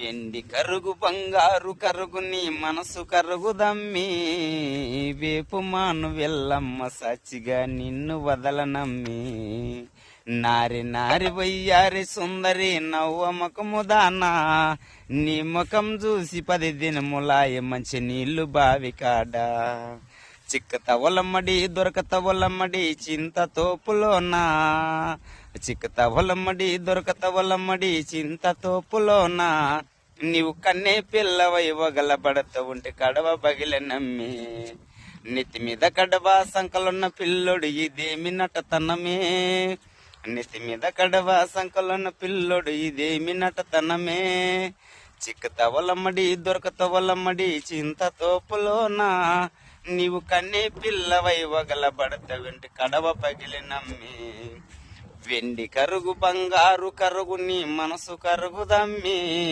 వెండి కరుగు బంగారు కరుగు నీ మనసు కరుగుదమ్మి వేపు మాను వెళ్ళమ్మ సచ్చిగా నిన్ను వదలనమ్మి నారి నారి వయ్యారి సుందరి నవ్వ దానా నీ ముఖం చూసి పది దినములాయ మంచి నీళ్ళు బావి కాడా. చిక్కతవలమ్మడి దొరకతవలమ్మడి చింత తోపులోనా? చిక్కతవలమ్మడి దొరకతవలమ్మడి చింత తోపులోనా? నీవు కన్నే పిల్లవై వగలబడత ఉంటే కడవ బగిలె నమ్మి. నెత్తి మీద కడవ సంకలున్న పిల్లోడు ఇదేమి నటతనమే? నెత్తి మీద కడవ సంకలున్న పిల్లోడు ఇదేమి నటతనమే? చిక్కతవలమ్మడి దొరకతవలమ్మడి చింత తోపులోనా? నీవు కన్నే పిల్లవై వగలబడత వెంటి కడవ పగిలి నమ్మి. వెండి కరుగు బంగారు కరుగు నీ మనసు కరుగుదమ్మి.